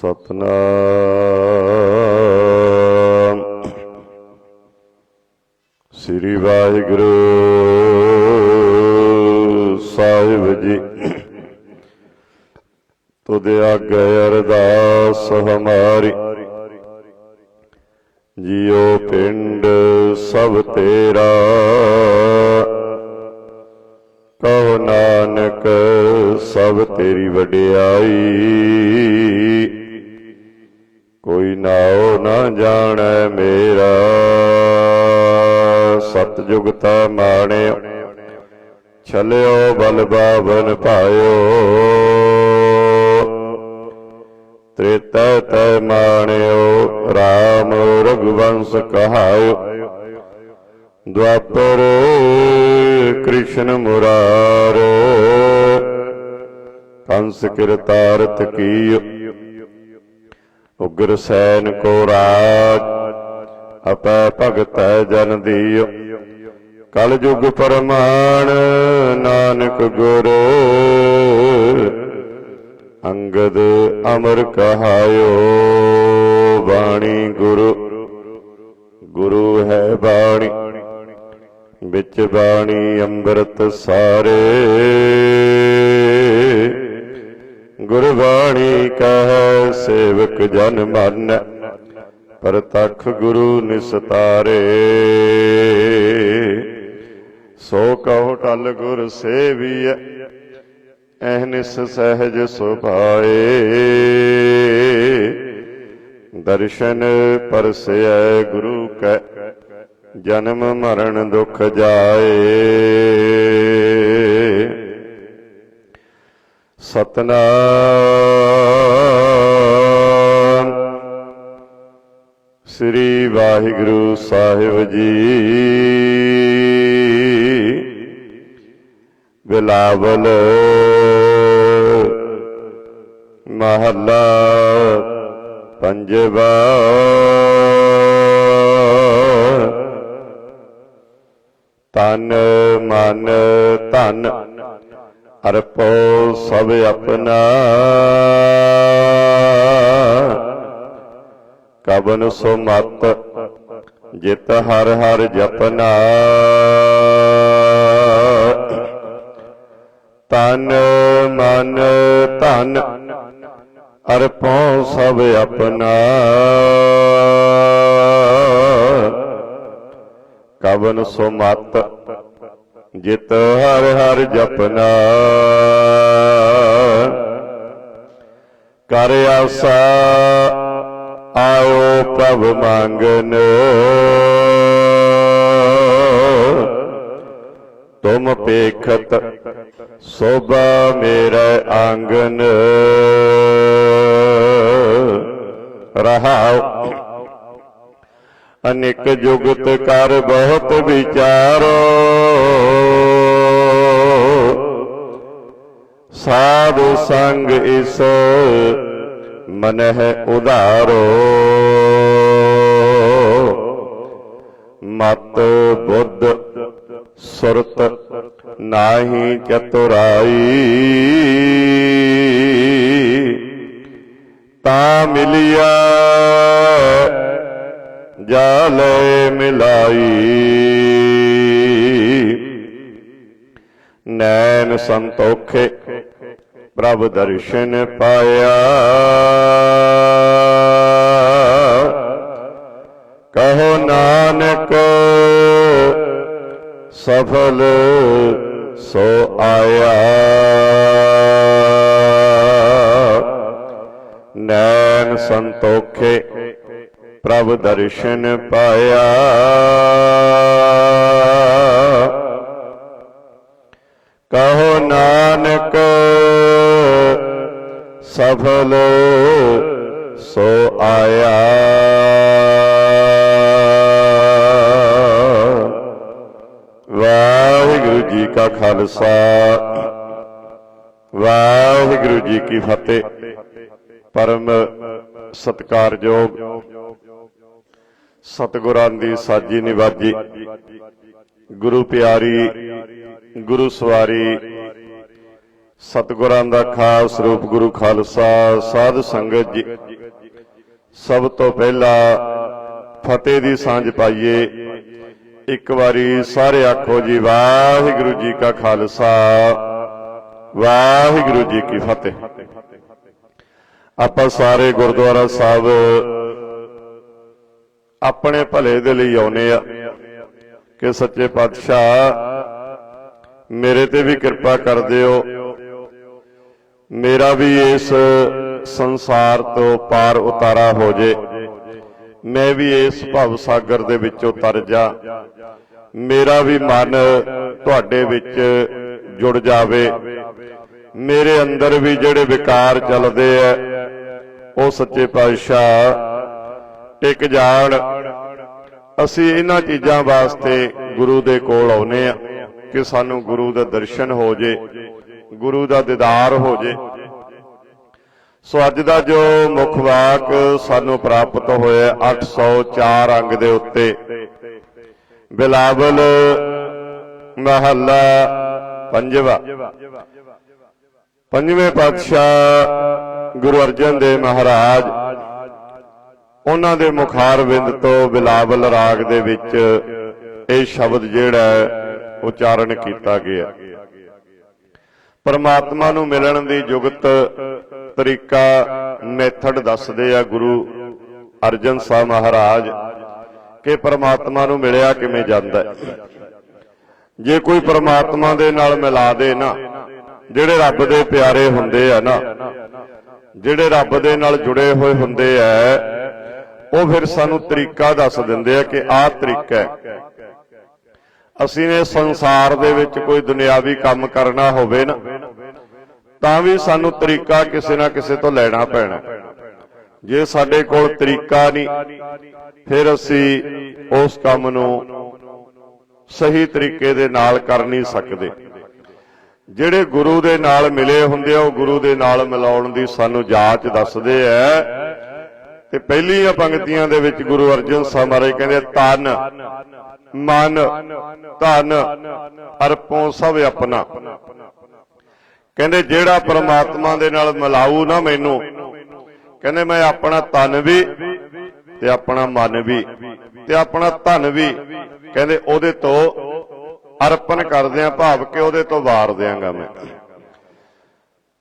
ਸਤਨਾਮ। ਸ੍ਰੀ ਵਾਹਿਗੁਰੂ। ਬਾਵਨ ਪਾਇਓ ਤੈ ਮਾਣਿਓ RAM ਰਘੁਵੰਸ ਕਹਾਇਓ। ਦੁਆਪਰ ਕ੍ਰਿਸ਼ਨ ਮੁਰਾਰ ਕੰਸ ਕਿਰਤਾਰਤ ਕੀਓ। ਉਗਰ ਸੈਨ ਕੋ ਰਾਜ ਅਪੈ ਭਗਤੈ ਜਨ ਦੀਓ। ਕਲ ਯੁਗ ਪਰਮਾਨ ਨਾਨਕ ਗੁਰ। ਅੰਗਦ ਅਮਰ ਕਹਾਇਓ, ਬਾਣੀ ਗੁਰੂ। ਗੁਰੂ ਹੈ ਬਾਣੀ, ਵਿੱਚ ਬਾਣੀ ਅੰਮ੍ਰਿਤ ਸਾਰੇ। ਗੁਰਬਾਣੀ ਕਹੈ, ਸੇਵਕ ਜਨ ਮਨ, ਪ੍ਰਤਖ ਗੁਰੂ ਨਿਸਤਾਰੇ। ਸੋ ਕਹੋ ਟਲ ਗੁਰ ਸੇਵੀਐ ਐਹਨਿਸ ਸਹਿਜ ਸੁਭਾਏ। ਦਰਸ਼ਨ ਪਰਸੈ ਗੁਰੂ ਕੈ, ਜਨਮ ਮਰਨ ਦੁਖ ਜਾਏ। ਸਤਨਾਮ। ਸ੍ਰੀ ਵਾਹਿਗੁਰੂ ਸਾਹਿਬ ਜੀ। ਬਿਲਾਵਲ ਮਹੱਲਾ ਪੰਜਵਾ ਤਨ ਮਨ ਧਨ ਅਰਪੋ ਸਭ ਆਪਣਾ ਕਵਨ ਸੋ ਮਤ ਜਿਤ ਹਰ ਹਰ ਜਪਨਾ ਤਨ, ਮਨ, ਧਨ ਅਰਪੋ ਸਭ ਆਪਣਾ। ਕਵਨ ਸੋ ਮਤ ਜਿਤ ਹਰ ਹਰ ਜਪਨਾ। ਕਰ ਆਸਾ ਆਇਓ ਪ੍ਰਭ ਮੰਗਨ। ਤੁਮ ਸੋਭਾ ਮੇਰਾ ਆਂਗਨ। ਰਹਾਉ, ਅਨੇਕ ਜੁਗਤ ਕਰ ਬਹੁਤ ਵਿਚਾਰੋ। ਸਾਧੂ ਸੰਗ ਇਸ ਮਨਹਿ ਉਧਾਰੋ। ਮਤ, ਬੁੱਧ, ਸੁਰਤ ਨਾਹੀ ਚਤੁਰਾਈ ਤਾ ਮਿਲਿਆ ਜਾਲੇ ਮਿਲਾਈ। ਨੈਣ ਸੰਤੋਖੇ ਪ੍ਰਭ ਦਰਸ਼ਨ ਪਾਇਆ। ਕਹੋ ਨਾਨਕ ਸਫਲ ਸੋ ਆਇਆ ਨੈਣ ਸੰਤੋਖੇ ਪ੍ਰਭ ਦਰਸ਼ਨ ਪਾਇਆ। ਕਹੋ ਨਾਨਕ ਸਫਲ ਸੋ ਆਇਆ। ਕਾ ਖਾਲਸਾ। ਵਾਹਿਗੁਰੂ ਜੀ ਕੀ ਫਤਿਹ। ਪਰਮ ਸਤਕਾਰਯੋਗ ਸਤਿਗੁਰਾਂ ਦੀ ਸਾਜੀ ਨਿਵਾਜੀ। ਗੁਰੂ ਪਿਆਰੀ, ਗੁਰੂ ਸਵਾਰੀ, ਸਤਿਗੁਰਾਂ ਦਾ ਖਾਸ ਰੂਪ ਗੁਰੂ ਖਾਲਸਾ, ਸਾਧ ਸੰਗਤ ਜੀ। ਸਭ ਤੋਂ ਪਹਿਲਾਂ ਫਤਿਹ ਦੀ ਸਾਂਝ ਪਾਈਏ। ਇੱਕ ਵਾਰੀ ਸਾਰੇ ਆਖੋ ਜੀ, ਵਾਹਿਗੁਰੂ ਜੀ ਕਾ ਖਾਲਸਾ, ਵਾਹਿਗੁਰੂ ਜੀ ਕੀ ਫਤਿਹ। ਆਪਾਂ ਸਾਰੇ ਗੁਰਦੁਆਰਾ ਸਾਹਿਬ ਆਪਣੇ ਭਲੇ ਦੇ ਲਈ ਆਉਨੇ ਆ ਕਿ ਸੱਚੇ ਪਾਤਸ਼ਾਹ, ਮੇਰੇ ਤੇ ਵੀ ਕਿਰਪਾ ਕਰ ਦਿਓ ਮੇਰਾ ਵੀ ਇਸ ਸੰਸਾਰ ਤੋਂ ਪਾਰ ਉਤਾਰਾ ਹੋ ਜੇ। ਮੈਂ ਵੀ ਇਸ ਭਵ ਸਾਗਰ ਦੇ ਵਿੱਚੋਂ ਤਰ ਜਾ। ਮੇਰਾ ਵੀ ਮਨ ਤੁਹਾਡੇ ਵਿੱਚ ਜੁੜ ਜਾਵੇ। ਮੇਰੇ ਅੰਦਰ ਵੀ ਜਿਹੜੇ ਵਿਕਾਰ ਚੱਲਦੇ ਐ ਉਹ ਸੱਚੇ ਪਾਤਸ਼ਾਹ ਟਿਕ ਜਾਣ। ਅਸੀਂ ਇਹਨਾਂ ਚੀਜ਼ਾਂ ਵਾਸਤੇ ਗੁਰੂ ਦੇ ਕੋਲ ਆਉਨੇ ਆ ਕਿ ਸਾਨੂੰ ਗੁਰੂ ਦਾ ਦਰਸ਼ਨ ਹੋ ਜੇ, ਗੁਰੂ ਦਾ ਦੀਦਾਰ ਹੋ ਜੇ। ਸੋ ਅੱਜ ਦਾ ਜੋ ਮੁੱਖ ਵਾਕ ਸਾਨੂੰ ਪ੍ਰਾਪਤ ਹੋਇਆ 804 ਅੰਗ ਦੇ ਉੱਤੇ। ਬਿਲਾਵਲ ਮਹੱਲਾ ਪੰਜਵਾ। ਪੰਜਵੇਂ ਪਾਤਸ਼ਾਹ ਗੁਰੂ ਅਰਜਨ ਦੇਵ ਮਹਾਰਾਜ ਉਹਨਾਂ ਦੇ ਮੁਖਾਰ ਵਿੰਦ ਤੋਂ ਬਿਲਾਵਲ ਰਾਗ ਦੇ ਵਿੱਚ ਇਹ ਸ਼ਬਦ ਜਿਹੜਾ ਉਚਾਰਨ ਕੀਤਾ ਗਿਆ। ਪਰਮਾਤਮਾ ਨੂੰ ਮਿਲਣ ਦੀ ਜੁਗਤ ਤਰੀਕਾ, ਮੈਥਡ ਦੱਸਦੇ ਆ ਗੁਰੂ ਅਰਜਨ ਸਾਹਿਬ ਮਹਾਰਾਜ ਕਿ ਪਰਮਾਤਮਾ ਨੂੰ ਮਿਲਿਆ ਕਿਵੇਂ ਜਾਂਦਾ ਜੇ ਕੋਈ ਪਰਮਾਤਮਾ ਦੇ ਨਾਲ ਮਿਲਾ ਦੇ ਨਾ, ਜਿਹੜੇ ਰੱਬ ਦੇ ਪਿਆਰੇ ਹੁੰਦੇ ਆ ਨਾ, ਜਿਹੜੇ ਰੱਬ ਦੇ ਨਾਲ ਜੁੜੇ ਹੋਏ ਹੁੰਦੇ ਆ, ਉਹ ਫਿਰ ਸਾਨੂੰ ਤਰੀਕਾ ਦੱਸ ਦਿੰਦੇ ਆ ਕਿ ਆਹ ਤਰੀਕਾ ਹੈ। ਅਸੀਂ ਨੇ ਸੰਸਾਰ ਦੇ ਵਿੱਚ ਕੋਈ ਦੁਨਿਆਵੀ ਕੰਮ ਕਰਨਾ ਹੋਵੇ ਨਾ ਤਾਂ ਵੀ ਸਾਨੂੰ ਤਰੀਕਾ ਕਿਸੇ ਨਾ ਕਿਸੇ ਤੋਂ ਲੈਣਾ ਪੈਣਾ। ਜੇ ਸਾਡੇ ਕੋਲ ਤਰੀਕਾ ਨਹੀਂ, ਫਿਰ ਅਸੀਂ ਉਸ ਕੰਮ ਨੂੰ ਸਹੀ ਤਰੀਕੇ ਦੇ ਨਾਲ ਕਰ ਨਹੀਂ ਸਕਦੇ। ਜਿਹੜੇ ਗੁਰੂ ਦੇ ਨਾਲ ਮਿਲੇ ਹੁੰਦੇ ਆ, ਉਹ ਗੁਰੂ ਦੇ ਨਾਲ ਮਿਲਾਉਣ ਦੀ ਸਾਨੂੰ ਜਾਚ ਦੱਸਦੇ ਐ ਤੇ ਪਹਿਲੀਆਂ ਪੰਕਤੀਆਂ ਦੇ ਵਿੱਚ ਗੁਰੂ ਅਰਜਨ ਸਾਹਿਬ ਮਹਾਰਾਜ ਕਹਿੰਦੇ ਤਨ, ਮਨ, ਧਨ, ਅਰਪੋਂ ਸਭ ਆਪਣਾ। ਕਹਿੰਦੇ ਜਿਹੜਾ ਪਰਮਾਤਮਾ ਦੇ ਨਾਲ ਮਿਲਾਊ ਨਾ ਮੈਨੂੰ, ਕਹਿੰਦੇ ਮੈਂ ਆਪਣਾ ਤਨ ਵੀ ਤੇ ਆਪਣਾ ਮਨ ਵੀ ਤੇ ਆਪਣਾ ਧਨ ਵੀ, ਕਹਿੰਦੇ ਉਹਦੇ ਤੋਂ ਅਰਪਣ ਕਰਦੇ ਆ ਭਾਵ ਕਿ ਉਹਦੇ ਤੋਂ ਵਾਰ ਦਿਆਂਗਾ ਮੈਂ।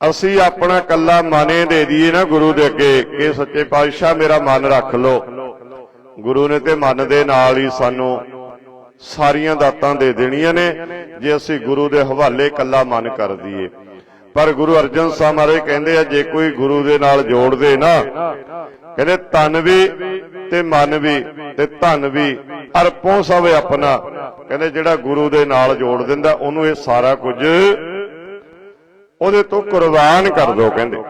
ਅਸੀਂ ਆਪਣਾ ਕੱਲਾ ਮਨੇ ਦੇ ਦਈਏ ਨਾ ਗੁਰੂ ਦੇ ਅੱਗੇ ਕਿ ਸੱਚੇ ਪਾਤਸ਼ਾਹ ਮੇਰਾ ਮਨ ਰੱਖ ਲੋ ਗੁਰੂ ਨੇ ਤੇ ਮਨ ਦੇ ਨਾਲ ਹੀ ਸਾਨੂੰ ਸਾਰੀਆਂ ਦਾਤਾਂ ਦੇ ਦੇਣੀਆਂ ਨੇ, ਜੇ ਅਸੀਂ ਗੁਰੂ ਦੇ ਹਵਾਲੇ ਕੱਲਾ ਮਨ ਕਰ ਦਈਏ। ਪਰ ਗੁਰੂ ਅਰਜਨ ਸਾਹਿਬ ਮਹਾਰਾਜ ਕਹਿੰਦੇ ਆ, ਜੇ ਕੋਈ ਗੁਰੂ ਦੇ ਨਾਲ ਜੋੜਦੇ ਨਾ, ਕਹਿੰਦੇ ਤਨ ਵੀ ਤੇ ਮਨ ਵੀ ਤੇ ਧਨ ਵੀ, ਅਰਪੋਂ ਸਭ ਆਪਣਾ। ਕਹਿੰਦੇ ਜਿਹੜਾ ਗੁਰੂ ਦੇ ਨਾਲ ਜੋੜ ਦਿੰਦਾ, ਉਹਨੂੰ ਇਹ ਸਾਰਾ ਕੁਝ ਉਹਦੇ ਤੋਂ ਕੁਰਬਾਨ ਕਰ ਦੋ, ਕਹਿੰਦੇ।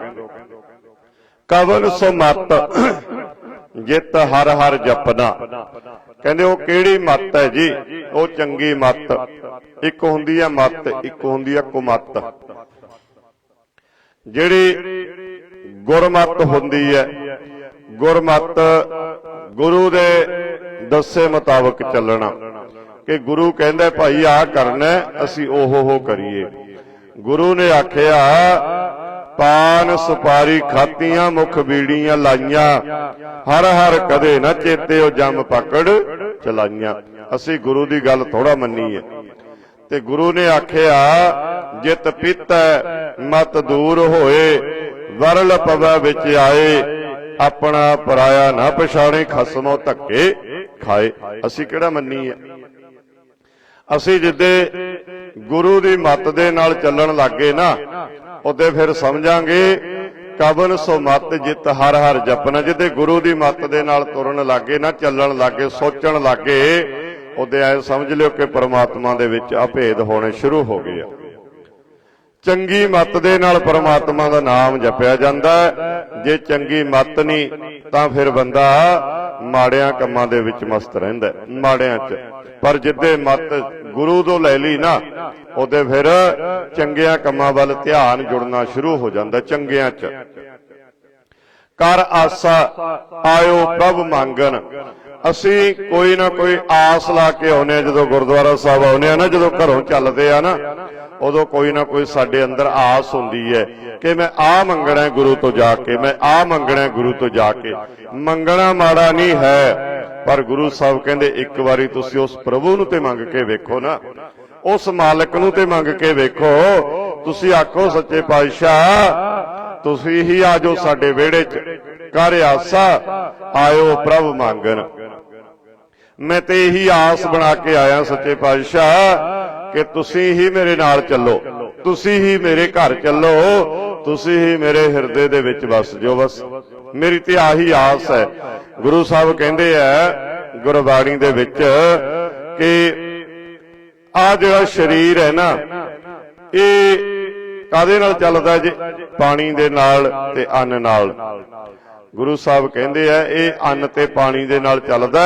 ਕਵਨ ਸੋ ਮਤ ਜਿਤ ਹਰ ਹਰ ਜਪਨਾ। ਕਹਿੰਦੇ ਉਹ ਕਿਹੜੀ ਮੱਤ ਹੈ ਜੀ? ਉਹ ਚੰਗੀ ਮੱਤ। ਇੱਕ ਹੁੰਦੀ ਹੈ ਮੱਤ, ਇੱਕ ਹੁੰਦੀ ਹੈ ਕੁਮੱਤ। ਜਿਹੜੀ ਗੁਰਮਤ ਹੁੰਦੀ ਹੈ, ਗੁਰਮਤ ਗੁਰੂ ਦੇ ਦੱਸੇ ਮੁਤਾਬਕ ਚੱਲਣਾ। ਕਿ ਗੁਰੂ ਕਹਿੰਦਾ, ਭਾਈ, ਆਹ ਕਰਨਾ ਅਸੀਂ ਉਹ ਹੋ ਕਰੀਏ। ਗੁਰੂ ਨੇ ਆਖਿਆ, ਪਾਨ ਸੁਪਾਰੀ ਖਾਤੀਆਂ, ਮੁਖ ਬੀੜੀਆਂ ਲਾਈਆਂ। ਹਰ ਹਰ ਕਦੇ ਨਾ ਚੇਤੇ ਉਹ ਜੰਮ ਪਕੜ ਚਲਾਈਆਂ। ਅਸੀਂ ਗੁਰੂ ਦੀ ਗੱਲ ਥੋੜਾ ਮੰਨੀ ਹੈ ਤੇ ਗੁਰੂ ਨੇ ਆਖਿਆ ਜਿਤ ਪੀਤੈ, ਮਤ ਦੂਰ ਹੋਏ, ਵਰਲ ਪਵੈ ਵਿੱਚ ਆਏ, ਆਪਣਾ ਪਰਾਇਆ ਨਾ ਪਛਾਣੇ, ਖਸਮੋ ਧੱਕੇ ਖਾਏ। ਅਸੀਂ ਕਿਹੜਾ ਮੰਨੀ ਹੈ ਅਸੀਂ ਜਿੱਦੇ ਗੁਰੂ ਦੀ ਮੱਤ ਦੇ ਨਾਲ ਚੱਲਣ ਲੱਗੇ ਨਾ, ਉਹਦੇ ਫਿਰ ਸਮਝਾਂਗੇ, ਕਵਨ ਸੋ ਮਤ ਜਿਤ ਹਰ ਹਰ ਜਪਨਾ। ਜਿੱਦੇ ਗੁਰੂ ਦੀ ਮੱਤ ਦੇ ਨਾਲ ਤੁਰਨ ਲੱਗੇ ਨਾ, ਚੱਲਣ ਲੱਗੇ, ਸੋਚਣ ਲੱਗੇ, ਉਹਦੇ ਐ ਸਮਝ ਲਿਓ ਕਿ ਪਰਮਾਤਮਾ ਦੇ ਵਿੱਚ ਅਭੇਦ ਹੋਣੇ ਸ਼ੁਰੂ ਹੋ ਗਏ ਆ। ਚੰਗੀ ਮੱਤ ਦੇ ਨਾਲ ਪਰਮਾਤਮਾ ਦਾ ਨਾਮ ਜਪਿਆ ਜਾਂਦਾ ਜੇ ਚੰਗੀ ਮੱਤ ਨਹੀਂ, ਤਾਂ ਫਿਰ ਬੰਦਾ ਮਾੜਿਆਂ ਕੰਮਾਂ ਦੇ ਵਿੱਚ ਮਸਤ ਰਹਿੰਦਾ ਮਾੜਿਆਂ 'ਚ। ਪਰ ਜਿੱਦੇ ਮੱਤ ਗੁਰੂ ਤੋਂ ਲੈ ਲਈ ਨਾ, ਉਹਦੇ ਫਿਰ ਚੰਗਿਆਂ ਕੰਮਾਂ ਵੱਲ ਧਿਆਨ ਜੁੜਨਾ ਸ਼ੁਰੂ ਹੋ ਜਾਂਦਾ ਚੰਗਿਆਂ 'ਚ। ਕਰ ਆਸਾ, ਆਇਓ ਪ੍ਰਭ ਮੰਗਣ। ਅਸੀਂ ਕੋਈ ਨਾ ਕੋਈ ਆਸ ਲਾ ਕੇ ਆਉਨੇ ਆ ਜਦੋਂ ਗੁਰਦੁਆਰਾ ਸਾਹਿਬ ਆਉਨੇ ਆ ਨਾ, ਜਦੋਂ ਘਰੋਂ ਚੱਲਦੇ ਆ ਨਾ, ਉਦੋਂ ਕੋਈ ਨਾ ਕੋਈ ਸਾਡੇ ਅੰਦਰ ਆਸ ਹੁੰਦੀ ਹੈ ਕਿ ਮੈਂ ਆ ਮੰਗਣਾ ਗੁਰੂ ਤੋਂ ਜਾ ਕੇ, ਮੈਂ ਆ ਮੰਗਣਾ ਗੁਰੂ ਤੋਂ ਜਾ ਕੇ। ਮੰਗਣਾ ਮਾੜਾ ਨਹੀਂ ਹੈ, ਪਰ ਗੁਰੂ ਸਾਹਿਬ ਕਹਿੰਦੇ, ਇੱਕ ਵਾਰੀ ਤੁਸੀਂ ਉਸ ਪ੍ਰਭੂ ਨੂੰ ਤੇ ਮੰਗ ਕੇ ਵੇਖੋ ਨਾ, ਉਸ ਮਾਲਕ ਨੂੰ ਤੇ ਮੰਗ ਕੇ ਵੇਖੋ। ਤੁਸੀਂ ਆਖੋ, ਸੱਚੇ ਪਾਤਸ਼ਾਹ, ਤੁਸੀਂ ਹੀ ਆਜੋ ਸਾਡੇ ਵਿਹੜੇ 'ਚ। ਕਰ ਆਸਾ, ਆਇਓ ਪ੍ਰਭ ਮੰਗਣ। ਮੈਂ ਤੇ ਇਹੀ ਆਸ ਬਣਾ ਕੇ ਆਇਆ ਸੱਚੇ ਪਾਤਸ਼ਾਹ, ਕਿ ਤੁਸੀਂ ਹੀ ਮੇਰੇ ਨਾਲ ਚੱਲੋ, ਤੁਸੀਂ ਹੀ ਮੇਰੇ ਘਰ ਚੱਲੋ, ਤੁਸੀਂ ਹੀ ਮੇਰੇ ਹਿਰਦੇ ਦੇ ਵਿੱਚ ਵਸ ਜਾਓ ਬਸ। ਮੇਰੀ ਤੇ ਆਹੀ ਆਸ ਹੈ। ਗੁਰੂ ਸਾਹਿਬ ਕਹਿੰਦੇ ਆ, ਗੁਰਬਾਣੀ ਦੇ ਵਿੱਚ ਕਿ ਆ ਜਿਹੜਾ ਸਰੀਰ ਹੈ ਨਾ, ਇਹ ਕਾਦੇ ਨਾਲ ਚੱਲਦਾ ਜੇ? ਪਾਣੀ ਦੇ ਨਾਲ ਤੇ ਅੰਨ ਨਾਲ। ਗੁਰੂ ਸਾਹਿਬ ਕਹਿੰਦੇ ਆ ਇਹ ਅੰਨ ਤੇ ਪਾਣੀ ਦੇ ਨਾਲ ਚੱਲਦਾ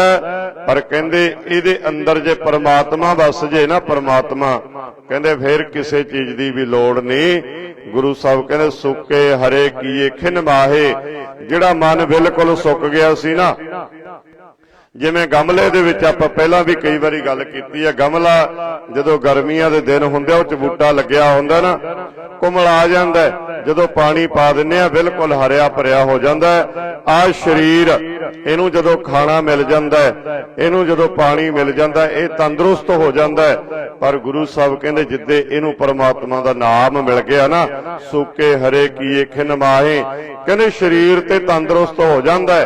ਪਰ ਕਹਿੰਦੇ ਇਹਦੇ ਅੰਦਰ ਜੇ ਪਰਮਾਤਮਾ ਵਸ ਜੇ ਨਾ ਪਰਮਾਤਮਾ ਕਹਿੰਦੇ ਫੇਰ ਕਿਸੇ ਚੀਜ਼ ਦੀ ਵੀ ਲੋੜ ਨਹੀਂ। ਗੁਰੂ ਸਾਹਿਬ ਕਹਿੰਦੇ ਸੁੱਕੇ ਹਰੇ ਕੀਏ ਖਿਨ ਮਾਹੇ ਜਿਹੜਾ ਮਨ ਬਿਲਕੁਲ ਸੁੱਕ ਗਿਆ ਸੀ ਨਾ। ਜਿਵੇਂ ਗਮਲੇ ਦੇ ਵਿੱਚ ਆਪਾਂ ਪਹਿਲਾਂ ਵੀ ਕਈ ਵਾਰੀ ਗੱਲ ਕੀਤੀ ਹੈ ਗਮਲਾ ਜਦੋਂ ਗਰਮੀਆਂ ਦੇ ਦਿਨ ਹੁੰਦੇ ਆ, ਉਹ ਚ ਬੂਟਾ ਲੱਗਿਆ ਹੁੰਦਾ ਨਾ ਕੁਮਲ ਆ ਜਾਂਦਾ ਜਦੋਂ ਪਾਣੀ ਪਾ ਦਿੰਨੇ ਆ ਬਿਲਕੁਲ ਹਰਿਆ ਭਰਿਆ ਹੋ ਜਾਂਦਾ ਆ ਸਰੀਰ, ਇਹਨੂੰ ਜਦੋਂ ਖਾਣਾ ਮਿਲ ਜਾਂਦਾ ਇਹਨੂੰ ਜਦੋਂ ਪਾਣੀ ਮਿਲ ਜਾਂਦਾ ਇਹ ਤੰਦਰੁਸਤ ਹੋ ਜਾਂਦਾ ਪਰ ਗੁਰੂ ਸਾਹਿਬ ਕਹਿੰਦੇ, ਜਿੱਦੇ ਇਹਨੂੰ ਪਰਮਾਤਮਾ ਦਾ ਨਾਮ ਮਿਲ ਗਿਆ ਨਾ, ਸੁੱਕੇ ਹਰੇ ਕੀਏ ਖਿਨ ਮਾਹੇ, ਕਹਿੰਦੇ ਸਰੀਰ ਤੇ ਤੰਦਰੁਸਤ ਹੋ ਜਾਂਦਾ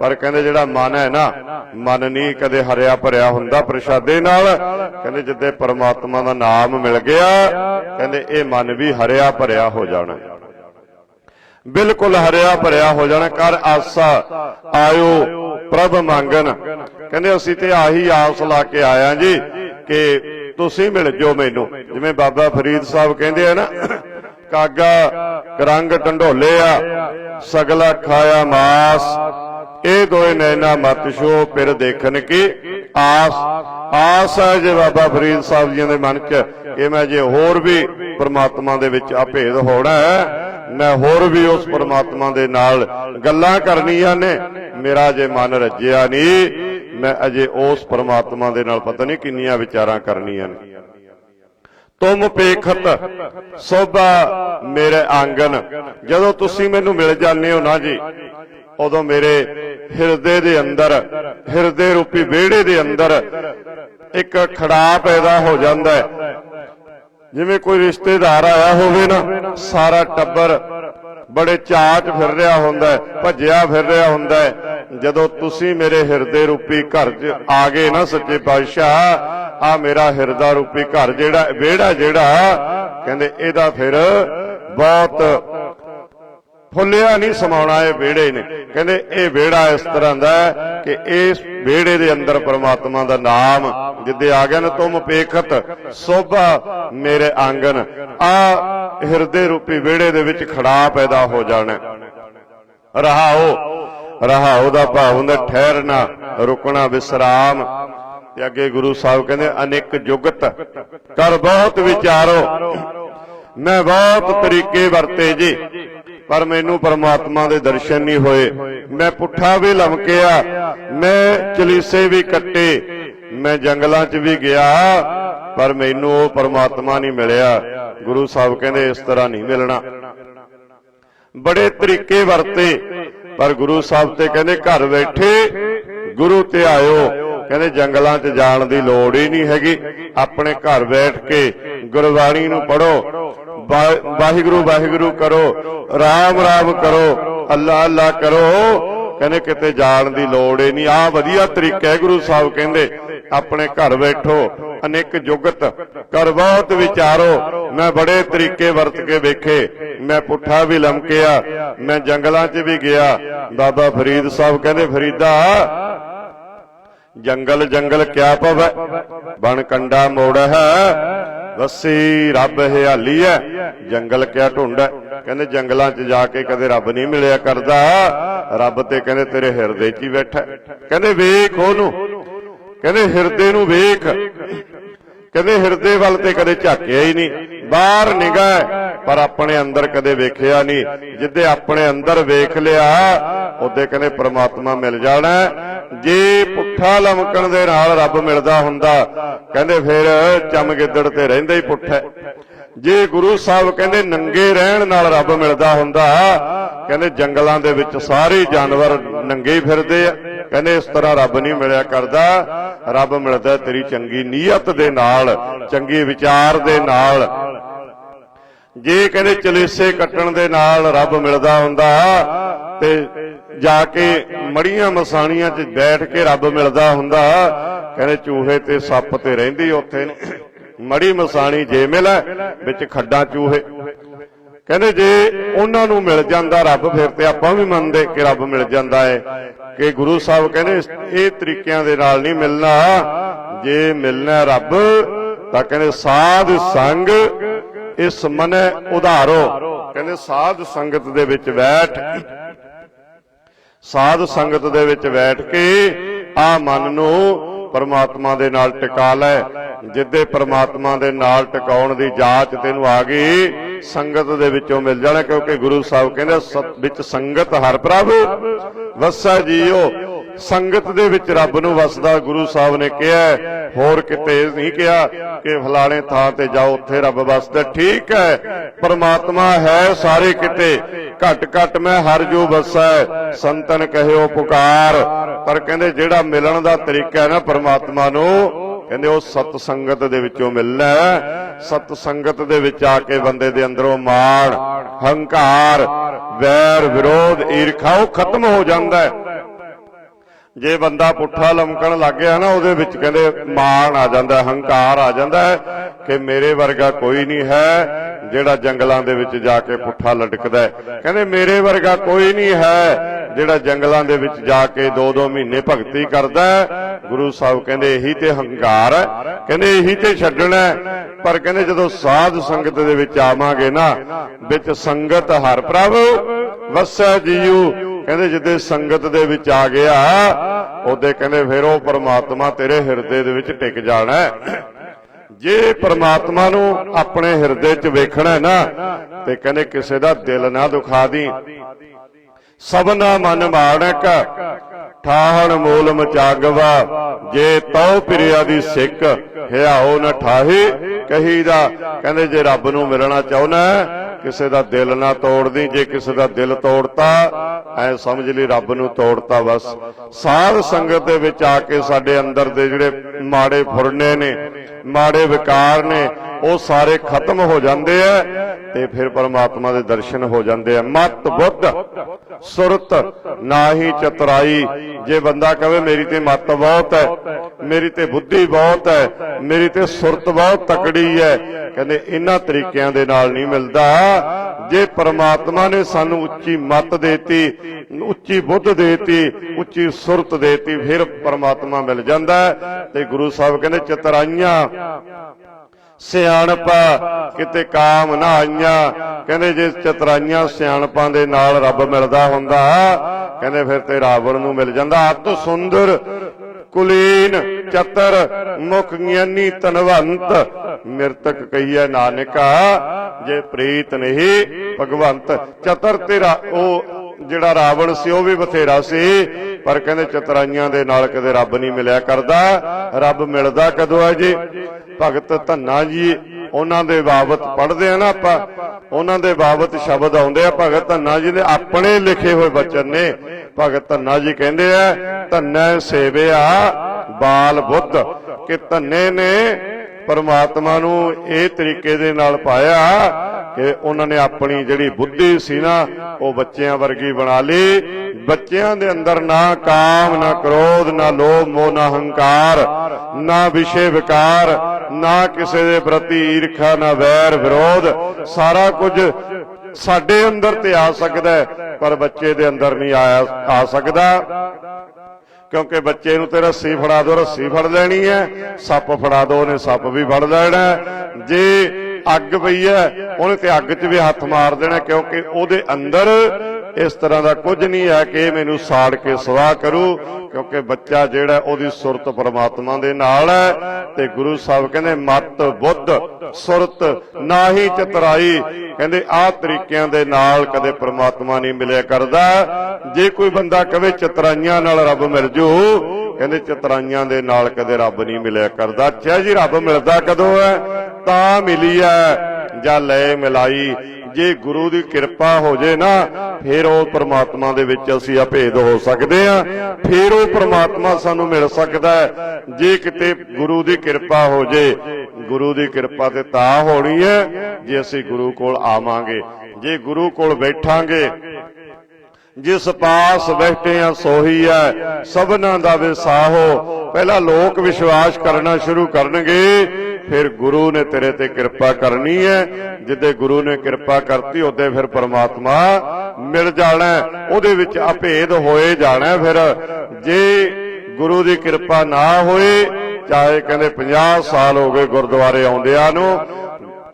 ਪਰ ਕਹਿੰਦੇ ਜਿਹੜਾ ਮਨ ਹੈ ਨਾ, ਮਨ ਨਹੀਂ ਕਦੇ ਹਰਿਆ ਭਰਿਆ ਹੁੰਦਾ ਪ੍ਰਸ਼ਾਦੇ ਨਾਲ। ਕਹਿੰਦੇ ਜਿੱਦੇ ਪਰਮਾਤਮਾ ਦਾ ਨਾਮ ਮਿਲ ਗਿਆ, ਕਹਿੰਦੇ ਇਹ ਮਨ ਵੀ ਹਰਿਆ ਭਰਿਆ ਹੋ ਜਾਣਾ। ਬਿਲਕੁਲ ਹਰਿਆ ਭਰਿਆ ਹੋ ਜਾਣਾ, ਕਰ ਆਸਾ ਆਇਓ, ਪ੍ਰਭ ਮੰਗਨ ਕਹਿੰਦੇ ਅਸੀਂ ਤੇ ਆਹੀ ਆਸ ਲਾ ਕੇ ਆਇਆ ਜੀ ਕਿ ਤੁਸੀਂ ਮਿਲ ਜਿਓ ਮੈਨੂੰ। ਜਿਵੇਂ ਬਾਬਾ ਫਰੀਦ ਸਾਹਿਬ ਕਹਿੰਦੇ ਆ ਨਾ, ਕਾਗਾ ਕਰੰਗ ਢੰਡੋਲੇ ਆ, ਸਗਲਾ ਖਾਇਆ ਮਾਸ। ਇਹ ਦੋਏ ਨੈਣਾ ਮਤ ਛੋ ਫਿਰ ਦੇਖਣ ਕੀ ਆਸ। ਆਸ ਹੈ ਜੇ ਬਾਬਾ ਫਰੀਦ ਸਾਹਿਬ ਜੀ ਦੇ ਮਨ 'ਚ ਕਿ ਮੈਂ ਜੇ ਹੋਰ ਵੀ ਪ੍ਰਮਾਤਮਾ ਦੇ ਵਿੱਚ ਆ ਭੇਦ ਹੋਣਾ ਹੈ ਮੈਂ ਹੋਰ ਵੀ ਉਸ ਪਰਮਾਤਮਾ ਦੇ ਨਾਲ ਗੱਲਾਂ ਕਰਨੀਆਂ ਨੇ। ਮੇਰਾ ਜੇ ਮਨ ਰੱਜਿਆ ਨਹੀਂ। ਮੈਂ ਅਜੇ ਉਸ ਪਰਮਾਤਮਾ ਦੇ ਨਾਲ ਪਤਾ ਨਹੀਂ ਕਿੰਨੀਆਂ ਵਿਚਾਰਾਂ ਕਰਨੀਆਂ ਨੇ। ਤੁਮ ਪੇਖਤ ਸੋਭਾ ਮੇਰੇ ਆਂਗਨ। ਜਦੋਂ ਤੁਸੀਂ ਮੈਨੂੰ ਮਿਲ ਜਾਂਦੇ ਹੋ ਨਾ ਜੀ, ਉਦੋਂ ਮੇਰੇ ਹਿਰਦੇ ਦੇ ਅੰਦਰ, ਹਿਰਦੇ ਰੂਪੀ ਵਿਹੜੇ ਦੇ ਅੰਦਰ ਇੱਕ ਖੜਾ ਪੈਦਾ ਹੋ ਜਾਂਦਾ ਹੈ। ਜਿਵੇਂ ਕੋਈ ਰਿਸ਼ਤੇਦਾਰ ਆਇਆ ਹੋਵੇ ਨਾ, ਸਾਰਾ ਟੱਬਰ ਬੜੇ ਚਾਅ 'ਚ ਫਿਰ ਰਿਹਾ ਹੁੰਦਾ ਭੱਜਿਆ ਫਿਰ ਰਿਹਾ ਹੁੰਦਾ ਜਦੋਂ ਤੁਸੀਂ ਮੇਰੇ ਹਿਰਦੇ ਰੂਪੀ ਘਰ 'ਚ ਆ ਗਏ ਨਾ ਸੱਚੇ ਪਾਤਸ਼ਾਹ ਆ ਮੇਰਾ ਹਿਰਦਾ ਰੂਪੀ ਘਰ ਜਿਹੜਾ, ਵਿਹੜਾ ਜਿਹੜਾ, ਕਹਿੰਦੇ ਇਹਦਾ ਫਿਰ ਬਹੁਤ ਫੁੱਲਿਆ ਨਹੀਂ, ਸਮਾਉਣਾ ਇਹ ਵਿਹੜੇ ਨੇ। ਕਹਿੰਦੇ ਇਹ ਵਿਹੜਾ ਇਸ ਤਰ੍ਹਾਂ ਦਾ ਕਿ ਇਸ ਵਿਹੜੇ ਦੇ ਅੰਦਰ ਪਰਮਾਤਮਾ ਦਾ ਨਾਮ ਜਿੱਦੇ ਆ ਗਿਆ ਨਾ, ਤੁਮ ਪੇਖਤ, ਸੋਭਾ ਮੇਰੇ ਆਂਗਨ। ਆ ਹਿਰਦੇ ਰੂਪੀ ਵਿਹੜੇ ਦੇ ਵਿੱਚ ਖੜਾ ਪੈਦਾ ਹੋ ਜਾਣਾ। ਰਹਾਓ ਰਹਾਓ ਦਾ ਭਾਵ ਹੁੰਦਾ ਠਹਿਰਨਾ, ਰੁਕਣਾ, ਵਿਸਰਾਮ। ਤੇ ਅੱਗੇ ਗੁਰੂ ਸਾਹਿਬ ਕਹਿੰਦੇ, ਅਨੇਕ ਜੁਗਤ ਕਰ ਬਹੁਤ ਵਿਚਾਰੋ। ਮੈਂ ਬਹੁਤ ਤਰੀਕੇ ਵਰਤੇ ਜੀ। ਪਰ ਮੈਨੂੰ ਪਰਮਾਤਮਾ ਦੇ ਦਰਸ਼ਨ ਨਹੀਂ ਹੋਏ। ਮੈਂ ਪੁੱਠਾ ਵੀ ਲਮਕਿਆ, ਮੈਂ ਚਲੀਸੇ ਵੀ ਕੱਟੇ, ਮੈਂ ਜੰਗਲਾਂ 'ਚ ਵੀ ਗਿਆ, ਪਰ ਮੈਨੂੰ ਉਹ ਪਰਮਾਤਮਾ ਨਹੀਂ ਮਿਲਿਆ। ਗੁਰੂ ਸਾਹਿਬ ਕਹਿੰਦੇ, ਇਸ ਤਰ੍ਹਾਂ ਨਹੀਂ ਮਿਲਣਾ। ਬੜੇ ਤਰੀਕੇ ਵਰਤੇ, ਪਰ ਗੁਰੂ ਸਾਹਿਬ ਤੇ ਕਹਿੰਦੇ, ਘਰ ਬੈਠੇ ਗੁਰੂ ਤੇ ਆਇਓ। ਕਹਿੰਦੇ ਜੰਗਲਾਂ 'ਚ ਜਾਣ ਦੀ ਲੋੜ ਹੀ ਨਹੀਂ ਹੈਗੀ। ਆਪਣੇ ਘਰ ਬੈਠ ਕੇ ਗੁਰਬਾਣੀ ਨੂੰ ਪੜੋ ਵਾਹਿਗੁਰੂ ਵਾਹਿਗੁਰੂ ਕਰੋ। ਰਾਮ ਰਾਮ ਕਰੋ। ਅੱਲਾ ਅੱਲਾ ਕਰੋ। ਕਹਿੰਦੇ ਕਿਤੇ ਜਾਣ ਦੀ ਲੋੜ ਹੀ ਨਹੀਂ। ਆ ਵਧੀਆ ਤਰੀਕਾ ਹੈ ਗੁਰੂ ਸਾਹਿਬ ਕਹਿੰਦੇ। ਆਪਣੇ ਘਰ ਬੈਠੋ, ਅਨੇਕ ਜੁਗਤ। ਕਰ ਬਹੁਤ ਵਿਚਾਰੋ। ਮੈਂ ਬੜੇ ਤਰੀਕੇ ਵਰਤ ਕੇ ਵੇਖੇ। ਮੈਂ ਪੁੱਠਾ ਵੀ ਲਮਕਿਆ। ਮੈਂ ਜੰਗਲਾਂ 'ਚ ਵੀ ਗਿਆ। ਬਾਬਾ ਫਰੀਦ ਸਾਹਿਬ ਕਹਿੰਦੇ, ਫਰੀਦਾ ਜੰਗਲ ਜੰਗਲ ਕਿਆ ਪਵੈ? ਬਣ ਕੰਡਾ ਮੋੜ ਹੈ, ਵਸੀ ਰੱਬ ਹਿਆਲੀ ਹੈ। ਜੰਗਲ ਕਿਆ ਢੁੰਡ ਹੈ? ਕਹਿੰਦੇ ਜੰਗਲਾਂ 'ਚ ਜਾ ਕੇ ਕਦੇ ਰੱਬ ਨਹੀਂ ਮਿਲਿਆ ਕਰਦਾ। ਰੱਬ ਤੇ ਕਹਿੰਦੇ ਤੇਰੇ ਹਿਰਦੇ 'ਚ ਹੀ ਬੈਠਾ ਕਹਿੰਦੇ ਵੇਖ ਉਹਨੂੰ। ਕਹਿੰਦੇ ਹਿਰਦੇ ਨੂੰ ਵੇਖ। ਕਹਿੰਦੇ ਹਿਰਦੇ ਵੱਲ ਤੇ ਕਦੇ ਝਾਕਿਆ ਹੀ ਨਹੀਂ। ਬਾਹਰ ਨਿਗਾਹ ਪਰ ਆਪਣੇ ਅੰਦਰ ਕਦੇ ਵੇਖਿਆ ਨਹੀਂ। ਜਿੱਦੇ ਆਪਣੇ ਅੰਦਰ ਵੇਖ ਲਿਆ, ਉਹਦੇ ਕਹਿੰਦੇ ਪ੍ਰਮਾਤਮਾ ਮਿਲ ਜਾਣਾ ਜੇ ਪੁੱਠਾ ਲਮਕਣ ਦੇ ਨਾਲ ਰੱਬ ਮਿਲਦਾ ਹੁੰਦਾ, ਕਹਿੰਦੇ ਫਿਰ ਚਮਗਿੱਦੜ ਤੇ ਰਹਿੰਦਾ ਹੀ ਪੁੱਠਾ। ਜੇ ਗੁਰੂ ਸਾਹਿਬ ਕਹਿੰਦੇ ਨੰਗੇ ਰਹਿਣ ਨਾਲ ਰੱਬ ਮਿਲਦਾ ਹੁੰਦਾ, ਕਹਿੰਦੇ ਜੰਗਲਾਂ ਦੇ ਵਿੱਚ ਸਾਰੇ ਜਾਨਵਰ ਨੰਗੇ ਹੀ ਫਿਰਦੇ ਆ। ਕਹਿੰਦੇ ਇਸ ਤਰ੍ਹਾਂ ਰੱਬ ਨਹੀਂ ਮਿਲਿਆ ਕਰਦਾ। ਰੱਬ ਮਿਲਦਾ ਤੇਰੀ ਚੰਗੀ ਨੀਅਤ ਦੇ ਨਾਲ, ਚੰਗੀ ਵਿਚਾਰ ਦੇ ਨਾਲ। ਜੇ ਕਹਿੰਦੇ ਚਲੇਸੇ ਕੱਟਣ ਦੇ ਨਾਲ ਰੱਬ ਮਿਲਦਾ ਹੁੰਦਾ ਤੇ ਜਾ ਕੇ ਮੜੀਆਂ ਮਸਾਣੀਆਂ 'ਚ ਬੈਠ ਕੇ ਰੱਬ ਮਿਲਦਾ ਹੁੰਦਾ। ਕਹਿੰਦੇ ਚੂਹੇ ਤੇ ਸੱਪ ਤੇ ਰਹਿੰਦੀ ਉੱਥੇ ਮੜੀ ਮਸਾਣੀ ਜੇ ਮਿਲੇ, ਵਿੱਚ ਖੱਡਾਂ ਚੂਹੇ। ਕਹਿੰਦੇ ਜੇ ਉਹਨਾਂ ਨੂੰ ਮਿਲ ਜਾਂਦਾ ਰੱਬ, ਫਿਰ ਤੇ ਆਪਾਂ ਵੀ ਮੰਨਦੇ ਕਿ ਰੱਬ ਮਿਲ ਜਾਂਦਾ ਹੈ ਕਿ ਗੁਰੂ ਸਾਹਿਬ ਕਹਿੰਦੇ, ਇਹ ਤਰੀਕਿਆਂ ਦੇ ਨਾਲ ਨਹੀਂ ਮਿਲਣਾ। ਜੇ ਮਿਲਣਾ ਰੱਬ, ਤਾਂ ਕਹਿੰਦੇ ਸਾਧ ਸੰਗ ਇਸ ਮਨੇ ਉਧਾਰੋ। ਕਹਿੰਦੇ ਸਾਧ ਸੰਗਤ ਦੇ ਵਿੱਚ ਬੈਠ। ਸਾਧ ਸੰਗਤ ਦੇ ਵਿੱਚ ਬੈਠ ਕੇ ਆ ਮਨ ਨੂੰ ਪਰਮਾਤਮਾ ਦੇ ਨਾਲ ਟਿਕਾ ਲੈ। ਜਿੱਦੇ ਪਰਮਾਤਮਾ ਦੇ ਨਾਲ ਟਿਕਾਉਣ ਦੀ ਜਾਚ ਤੈਨੂੰ ਆ ਗਈ, ਸੰਗਤ ਦੇ ਵਿੱਚੋਂ ਮਿਲ ਜਾਣਾ, ਕਿਉਂਕਿ ਗੁਰੂ ਸਾਹਿਬ ਕਹਿੰਦੇ ਵਿੱਚ ਸੰਗਤ ਹਰ ਪ੍ਰਭ। ਵਸਾ ਜੀਓ ਸੰਗਤ ਦੇ ਵਿੱਚ ਰੱਬ ਨੂੰ ਵਸਦਾ ਗੁਰੂ ਸਾਹਿਬ ਨੇ ਕਿਹਾ ਹੋਰ ਕਿਤੇ ਨਹੀਂ ਕਿਹਾ ਕਿ ਫਲਾਣੇ ਥਾਂ ਤੇ ਜਾਓ, ਉੱਥੇ ਰੱਬ ਵਸਦਾ। ਠੀਕ ਹੈ, ਪਰਮਾਤਮਾ ਹੈ ਸਾਰੇ ਕਿਤੇ। ਘਟ ਘਟ ਮੈਂ ਹਰ ਜੋ ਵਸੈ ਸੰਤਨ ਕਹਿਓ ਪੁਕਾਰ। ਪਰ ਕਹਿੰਦੇ ਜਿਹੜਾ ਮਿਲਣ ਦਾ ਤਰੀਕਾ ਹੈ ਨਾ ਪਰਮਾਤਮਾ ਨੂੰ, ਕਹਿੰਦੇ ਉਹ ਸਤ ਸੰਗਤ ਦੇ ਵਿੱਚੋਂ ਮਿਲਣਾ ਸਤ ਸੰਗਤ ਦੇ ਵਿੱਚ ਆ ਕੇ ਬੰਦੇ ਦੇ ਅੰਦਰੋਂ ਮਾਣ, ਹੰਕਾਰ, ਵੈਰ, ਵਿਰੋਧ, ਈਰਖਾ, ਉਹ ਖਤਮ ਹੋ ਜਾਂਦਾ ਹੈ। ਜੇ ਬੰਦਾ ਪੁੱਠਾ ਲਮਕਣ ਲੱਗ ਗਿਆ ਨਾ, ਉਹਦੇ ਵਿੱਚ ਕਹਿੰਦੇ ਮਾਣ ਆ ਜਾਂਦਾ, ਹੰਕਾਰ ਆ ਜਾਂਦਾ ਹੈ ਕਿ ਮੇਰੇ ਵਰਗਾ ਕੋਈ ਨਹੀਂ ਹੈ ਜਿਹੜਾ ਜੰਗਲਾਂ ਦੇ ਵਿੱਚ ਜਾ ਕੇ ਪੁੱਠਾ ਲਟਕਦਾ ਹੈ। ਕਹਿੰਦੇ ਮੇਰੇ ਵਰਗਾ ਕੋਈ ਨਹੀਂ ਹੈ ਜਿਹੜਾ ਜੰਗਲਾਂ ਦੇ ਵਿੱਚ ਜਾ ਕੇ ਦੋ ਦੋ ਮਹੀਨੇ ਭਗਤੀ ਕਰਦਾ ਹੈ। ਗੁਰੂ ਸਾਹਿਬ ਕਹਿੰਦੇ ਇਹੀ ਤੇ ਹੰਕਾਰ ਹੈ। ਕਹਿੰਦੇ ਇਹੀ ਤੇ ਛੱਡਣਾ ਪਰ ਕਹਿੰਦੇ ਜਦੋਂ ਸਾਧ ਸੰਗਤ ਦੇ ਵਿੱਚ ਆਵਾਂਗੇ ਨਾ, ਵਿੱਚ ਸੰਗਤ ਹਰ ਪ੍ਰਭ, ਵਸੈ ਜੀਉ ਕਹਿੰਦੇ ਜਿੱਦੇ ਸੰਗਤ ਦੇ ਵਿੱਚ ਆ ਗਿਆ, ਉਹਦੇ ਕਹਿੰਦੇ ਫਿਰ ਉਹ ਪਰਮਾਤਮਾ ਤੇਰੇ ਹਿਰਦੇ ਦੇ ਵਿੱਚ ਟਿਕ ਜਾਣਾ ਜੇ ਪਰਮਾਤਮਾ ਨੂੰ ਆਪਣੇ ਹਿਰਦੇ 'ਚ ਵੇਖਣਾ ਹੈ ਨਾ, ਤੇ ਕਹਿੰਦੇ ਕਿਸੇ ਦਾ ਦਿਲ ਨਾ ਦੁਖਾ ਦੀ। ਸਭਨਾ ਮਨ ਮਾਣਕ, ਠਾਹਣ ਮੂਲ ਮਚਾਗਵਾ, ਜੇ ਤਉ ਪ੍ਰਿਆ ਦੀ ਸਿੱਖ ਹਿਆਓ ਨ ਠਾਹੇ, ਕਹੀਦਾ, ਕਹਿੰਦੇ ਜੇ ਰੱਬ ਨੂੰ ਮਿਲਣਾ ਚਾਹੁੰਦਾ ਕਿਸੇ ਦਾ ਦਿਲ ਨਾ ਤੋੜਦੀ, ਜੇ ਕਿਸੇ ਦਾ ਦਿਲ ਤੋੜਤਾ, ਐ ਸਮਝ ਲਈ ਰੱਬ ਨੂੰ ਤੋੜਤਾ ਬਸ। ਸਾਧ ਸੰਗਤ ਦੇ ਵਿੱਚ ਆ ਕੇ ਸਾਡੇ ਅੰਦਰ ਦੇ ਜਿਹੜੇ ਮਾੜੇ ਫੁਰਨੇ ਨੇ, ਮਾੜੇ ਵਿਕਾਰ ਨੇ ਉਹ ਸਾਰੇ ਖਤਮ ਹੋ ਜਾਂਦੇ ਆ ਤੇ ਫਿਰ ਪਰਮਾਤਮਾ ਦੇ ਦਰਸ਼ਨ ਹੋ ਜਾਂਦੇ ਆ ਮਤ ਬੁੱਧ, ਸੁਰਤ ਨਾਹੀ ਚਤਰਾਈ। ਜੇ ਬੰਦਾ ਕਹੇ ਮੇਰੀ ਤੇ ਮਤ ਬਹੁਤ ਹੈ ਮੇਰੀ ਤੇ ਬੁੱਧੀ ਬਹੁਤ ਹੈ ਮੇਰੀ ਤੇ ਸੁਰਤ ਬਹੁਤ ਤਕੜੀ ਹੈ ਕਹਿੰਦੇ ਇਹਨਾਂ ਤਰੀਕਿਆਂ ਦੇ ਨਾਲ ਨਹੀਂ ਮਿਲਦਾ। ਜੇ ਪਰਮਾਤਮਾ ਨੇ ਸਾਨੂੰ ਉੱਚੀ ਮਤ ਦੇਤੀ, ਉੱਚੀ ਬੁੱਧ ਦੇਤੀ, ਉੱਚੀ ਸੁਰਤ ਦੇਤੀ, ਫਿਰ ਪਰਮਾਤਮਾ ਮਿਲ ਜਾਂਦਾ ਤੇ ਗੁਰੂ ਸਾਹਿਬ ਕਹਿੰਦੇ, ਚਤਰਾਈਆਂ ਸਿਆਣਪਾ, ਕਿਤੇ ਕਾਮ ਨਾ ਆਈਆਂ। ਕਹਿੰਦੇ ਜੇ ਚਤਰਾਈਆਂ ਸਿਆਣਪਾਂ ਦੇ ਨਾਲ ਰੱਬ ਮਿਲਦਾ ਹੁੰਦਾ, ਕਹਿੰਦੇ ਫਿਰ ਤੇ ਰਾਵਣ ਨੂੰ ਮਿਲ ਜਾਂਦਾ। ਅਤ ਸੁੰਦਰ, ਕੁਲੀਨ, ਚਤਰ, ਮੁਖ ਗਿਆਨੀ ਤਨਵੰਤ ਮਿਰਤਕ ਕਹੀਐ ਨਾਨਕਾ, ਜੇ ਪ੍ਰੀਤ ਨਹੀਂ ਭਗਵੰਤ। ਚਤਰ ਤੇਰਾ, ਉਹ ਜਿਹੜਾ ਰਾਵਣ ਸੀ, ਉਹ ਵੀ ਬਥੇਰਾ ਸੀ, ਪਰ ਕਹਿੰਦੇ ਚਤਰਾਈਆਂ ਦੇ ਨਾਲ ਕਦੇ ਰੱਬ ਨਹੀਂ ਮਿਲਿਆ ਕਰਦਾ। ਰੱਬ ਮਿਲਦਾ ਕਦੋਂ ਹੈ ਜੀ? ਭਗਤ ਧੰਨਾ ਜੀ, ਉਹਨਾਂ ਦੇ ਬਾਬਤ ਪੜ੍ਹਦੇ ਆ ਨਾ ਆਪਾਂ। ਉਹਨਾਂ ਦੇ ਬਾਬਤ ਸ਼ਬਦ ਆਉਂਦੇ ਆ, ਭਗਤ ਧੰਨਾ ਜੀ ਦੇ ਆਪਣੇ ਲਿਖੇ ਹੋਏ ਬਚਨ ਨੇ। ਭਗਤ ਧੰਨਾ ਜੀ ਕਹਿੰਦੇ ਆ, ਧੰਨਾ ਸੇਵਿਆ ਬਾਲ ਬੁੱਧ ਕਿ ਧੰਨੇ ਨੇ ਪਰਮਾਤਮਾ ਨੂੰ ਇਹ ਤਰੀਕੇ ਦੇ ਨਾਲ ਪਾਇਆ ਕਿ ਉਹਨਾਂ ਨੇ ਆਪਣੀ ਜਿਹੜੀ ਬੁੱਧੀ ਸੀ ਨਾ, ਉਹ ਬੱਚਿਆਂ ਵਰਗੀ ਬਣਾ ਲਈ। ਬੱਚਿਆਂ ਦੇ ਅੰਦਰ ਨਾ ਕਾਮ, ਨਾ ਕ੍ਰੋਧ, ਨਾ ਲੋਭ, ਮੋਹ, ਨਾ ਹੰਕਾਰ, ਨਾ ਵਿਸ਼ੇ ਵਿਕਾਰ, ਨਾ ਕਿਸੇ ਦੇ ਪ੍ਰਤੀ ਈਰਖਾ, ਨਾ ਵੈਰ ਵਿਰੋਧ। ਸਾਰਾ ਕੁਝ ਸਾਡੇ ਅੰਦਰ ਤੇ ਆ ਸਕਦਾ ਪਰ ਬੱਚੇ ਦੇ ਅੰਦਰ ਨਹੀਂ ਆਇਆ ਆ ਸਕਦਾ। ਕਿਉਂਕਿ ਬੱਚੇ ਨੂੰ ਤੇ ਰੱਸੀ ਫੜਾ ਦੋ, ਰੱਸੀ ਫੜ ਲੈਣੀ ਹੈ। ਸੱਪ ਫੜਾ ਦੋ ਉਹਨੇ ਸੱਪ ਵੀ ਫੜ ਲੈਣਾ ਜੇ ਅੱਗ ਪਈ ਹੈ, ਉਹਨੇ ਤੇ ਅੱਗ 'ਚ ਵੀ ਹੱਥ ਮਾਰ ਦੇਣਾ ਕਿਉਂਕਿ ਉਹਦੇ ਅੰਦਰ ਇਸ ਤਰ੍ਹਾਂ ਦਾ ਕੁਝ ਨਹੀਂ ਹੈ ਕਿ ਮੈਨੂੰ ਸਾੜ ਕੇ ਸਵਾਹ ਕਰੂ, ਕਿਉਂਕਿ ਬੱਚਾ ਜਿਹੜਾ ਉਹਦੀ ਸੁਰਤ ਪਰਮਾਤਮਾ ਦੇ ਨਾਲ ਹੈ ਤੇ ਗੁਰੂ ਸਾਹਿਬ ਕਹਿੰਦੇ, ਮਤ ਬੁੱਧ, ਸੁਰਤ ਨਾਹੀ ਚਤਰਾਈ। ਕਹਿੰਦੇ, ਆਹ ਤਰੀਕਿਆਂ ਦੇ ਨਾਲ ਕਦੇ ਪਰਮਾਤਮਾ ਨਹੀਂ ਮਿਲਿਆ ਕਰਦਾ। ਜੇ ਕੋਈ ਬੰਦਾ ਕਵੇ, ਚਤਰਾਈਆਂ ਨਾਲ ਰੱਬ ਮਿਲ ਜੂ, ਕਹਿੰਦੇ, ਚਤਰਾਈਆਂ ਦੇ ਨਾਲ ਕਦੇ ਰੱਬ ਨਹੀਂ ਮਿਲਿਆ ਕਰਦਾ। ਅੱਛਾ ਜੀ, ਰੱਬ ਮਿਲਦਾ ਕਦੋਂ ਹੈ? ਤਾਂ ਮਿਲੀ ਹੈ, ਜਾਂ ਲੈ ਮਿਲਾਈ। ਜੇ ਗੁਰੂ ਦੀ ਕਿਰਪਾ ਹੋ ਜੇ ਨਾ, ਫਿਰ ਉਹ ਪ੍ਰਮਾਤਮਾ ਦੇ ਵਿੱਚ ਅਸੀਂ ਅਭੇਦ ਹੋ ਸਕਦੇ ਆ ਫਿਰ ਉਹ ਪ੍ਰਮਾਤਮਾ ਸਾਨੂੰ ਮਿਲ ਸਕਦਾ ਹੈ। ਜੇ ਕਿਤੇ ਗੁਰੂ ਦੀ ਕਿਰਪਾ ਹੋ ਜੇ, ਗੁਰੂ ਦੀ ਕਿਰਪਾ ਤੇ ਤਾਂ ਹੋਣੀ ਹੈ, ਜੇ ਅਸੀਂ ਗੁਰੂ ਕੋਲ ਆਵਾਂਗੇ। ਜੇ ਗੁਰੂ ਕੋਲ ਬੈਠਾਂਗੇ, ਜਿਸ ਪਾਸ ਬੈਠੇ ਆ ਸੋਹੀ ਹੈ। ਸਭਨਾਂ ਦਾ ਵਿਸਾਹੋ ਪਹਿਲਾਂ ਲੋਕ ਵਿਸ਼ਵਾਸ ਕਰਨਾ ਸ਼ੁਰੂ ਕਰਨਗੇ। ਫਿਰ ਗੁਰੂ ਨੇ ਤੇਰੇ ਤੇ ਕਿਰਪਾ ਕਰਨੀ ਹੈ। ਜਿੱਦੇ ਗੁਰੂ ਨੇ ਕਿਰਪਾ ਕਰਤੀ, ਉਹਦੇ ਫਿਰ ਪਰਮਾਤਮਾ ਮਿਲ ਜਾਣਾ ਉਹਦੇ ਵਿੱਚ ਅਭੇਦ ਹੋਏ ਜਾਣਾ ਫਿਰ। ਜੇ ਗੁਰੂ ਦੀ ਕਿਰਪਾ ਨਾ ਹੋਏ, ਚਾਹੇ ਕਹਿੰਦੇ 50 ਸਾਲ ਹੋ ਗਏ ਗੁਰਦੁਆਰੇ ਆਉਂਦਿਆਂ ਨੂੰ,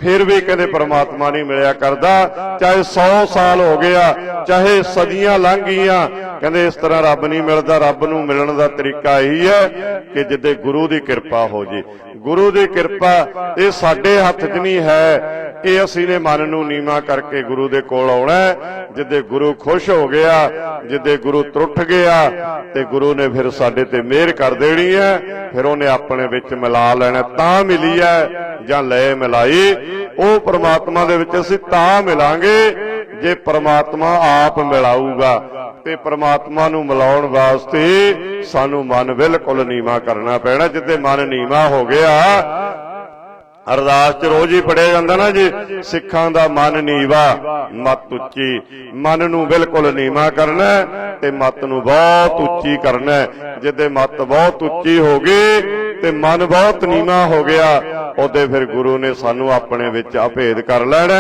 ਫਿਰ ਵੀ ਕਹਿੰਦੇ ਪਰਮਾਤਮਾ ਨਹੀਂ ਮਿਲਿਆ ਕਰਦਾ। ਚਾਹੇ 100 ਸਾਲ ਹੋ ਗਿਆ, ਚਾਹੇ ਸਦੀਆਂ ਲੰਘ ਗਈਆਂ, ਕਹਿੰਦੇ ਇਸ ਤਰ੍ਹਾਂ ਰੱਬ ਨਹੀਂ ਮਿਲਦਾ। ਰੱਬ ਨੂੰ ਮਿਲਣ ਦਾ ਤਰੀਕਾ ਇਹੀ ਹੈ ਕਿ ਜਿੱਦੇ ਗੁਰੂ ਦੀ ਕਿਰਪਾ ਹੋ ਜੇ। ਗੁਰੂ ਦੀ ਕਿਰਪਾ ਇਹ ਸਾਡੇ ਹੱਥ 'ਚ ਨਹੀਂ ਹੈ ਇਹ ਅਸੀਂ ਨੇ ਮਨ ਨੂੰ ਨੀਵਾ ਕਰਕੇ ਗੁਰੂ ਦੇ ਕੋਲ ਆਉਣਾ ਹੈ। ਜਿੱਦੇ ਗੁਰੂ ਖੁਸ਼ ਹੋ ਗਿਆ, ਜਿੱਦੇ ਗੁਰੂ ਤਰੁੱਠ ਗਿਆ, ਤੇ ਗੁਰੂ ਨੇ ਫਿਰ ਸਾਡੇ ਤੇ ਮਿਹਰ ਕਰ ਦੇਣੀ ਹੈ। ਫਿਰ ਉਹਨੇ ਆਪਣੇ ਵਿੱਚ ਮਿਲਾ ਲੈਣਾ, ਤਾਂ ਮਿਲੀ ਹੈ ਜਾਂ ਲੈ ਮਿਲਾਈ। ਉਹ ਪ੍ਰਮਾਤਮਾ ਦੇ ਵਿੱਚ ਅਸੀਂ ਤਾਂ ਮਿਲਾਂਗੇ। ਜੇ ਪ੍ਰਮਾਤਮਾ ਆਪ ਮਿਲਾਊਗਾ ਤੇ ਪ੍ਰਮਾਤਮਾ ਨੂੰ ਮਿਲਾਉਣ ਵਾਸਤੇ ਸਾਨੂੰ ਮਨ ਬਿਲਕੁਲ ਨੀਵਾ ਕਰਨਾ ਪੈਣਾ ਜਿੱਤੇ ਮਨ ਨੀਵਾ ਹੋ ਗਿਆ, ਅਰਦਾਸ ਚ ਰੋਜ਼ ਹੀ ਪੜਿਆ ਜਾਂਦਾ ਨਾ ਜੀ, ਸਿੱਖਾਂ ਦਾ ਮਨ ਨੀਵਾ, ਮਤ ਉੱਚੀ ਮਨ ਨੂੰ ਬਿਲਕੁਲ ਨੀਵਾ ਕਰਨਾ ਤੇ ਮਤ ਨੂੰ ਬਹੁਤ ਉੱਚੀ ਕਰਨਾ ਹੈ। ਜਿੱਦੇ ਮਤ ਬਹੁਤ ਉੱਚੀ ਹੋ ਗਈ ਤੇ ਮਨ ਬਹੁਤ ਨੀਵਾ ਹੋ ਗਿਆ। ਉਹਦੇ ਫਿਰ ਗੁਰੂ ਨੇ ਸਾਨੂੰ ਆਪਣੇ ਵਿੱਚ ਅਭੇਦ ਕਰ ਲੈਣਾ।